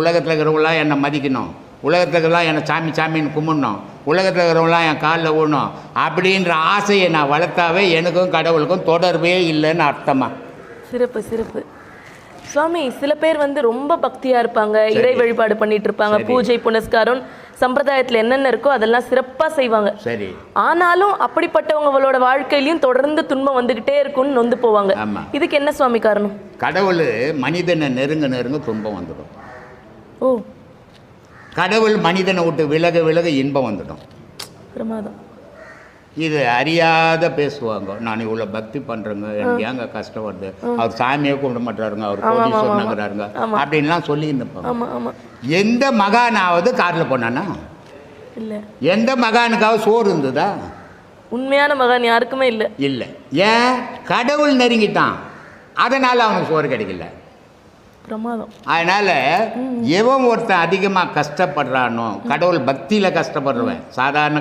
உலகத்தில் இருக்கிறவங்களாம் என்னை மதிக்கணும். உலகத்தில் இருக்கிறவங்களாம் என்னை சாமி சாமின்னு கும்பிடணும். உலகத்தில் இருக்கிறவங்களாம் என் காலில் விழணும். அப்படின்ற ஆசையை நான் வளர்த்தாவே எனக்கும் கடவுளுக்கும் தொடர்பே இல்லைன்னு அர்த்தமா? சிறப்பு சிறப்பு. சுவாமி சில பேர் வந்து ரொம்ப பக்தியா இருப்பாங்க. இறை வழிபாடு பண்ணிட்டு இருப்பாங்க. பூஜை புனஸ்காரம் சம்பிரதாயத்துல என்னென்ன இருக்கோ அதெல்லாம் சிறப்பா செய்வாங்க. சரி. ஆனாலும் அப்படிப்பட்டவங்களோட வாழ்க்கையிலயும் தொடர்ந்து துன்பம் வந்துகிட்டே இருக்கும்னு நொந்து போவாங்க. இதுக்கு என்ன சுவாமி காரணம்? கடவுள் மனிதனை நெருங்க நெருங்க துன்பம் வந்துடும் ஓ. கடவுள் மனிதனை விட்டு விலக விலக இன்பம் வந்துடும். பிரமாதம். இது அறியாத பேசுவாங்க. நான் இவ்வளோ பக்தி பண்ணுறேங்க எனக்கு ஏங்க கஷ்டம் வருது? அவர் சாமியே கும்பிட மாட்டாருங்க அவர் கோடீஸ்வரனுங்கிறாருங்க. அப்படின்லாம் சொல்லி இருப்பாங்க எந்த மகானாவது காரில் போனானா? இல்ல. எந்த மகானுக்காவது சோறு இருந்ததா? உண்மையான மகான் யாருக்குமே இல்ல. இல்லை. ஏன்? கடவுள் நெருங்கிட்டான். அதனால் அவனுக்கு சோறு கிடைக்கல. பிரமாதம். அதனால் எவன் ஒருத்தன் அதிகமாக கஷ்டப்படுறானோ கடவுள் பக்தியில் கஷ்டப்படுறவன் சாதாரண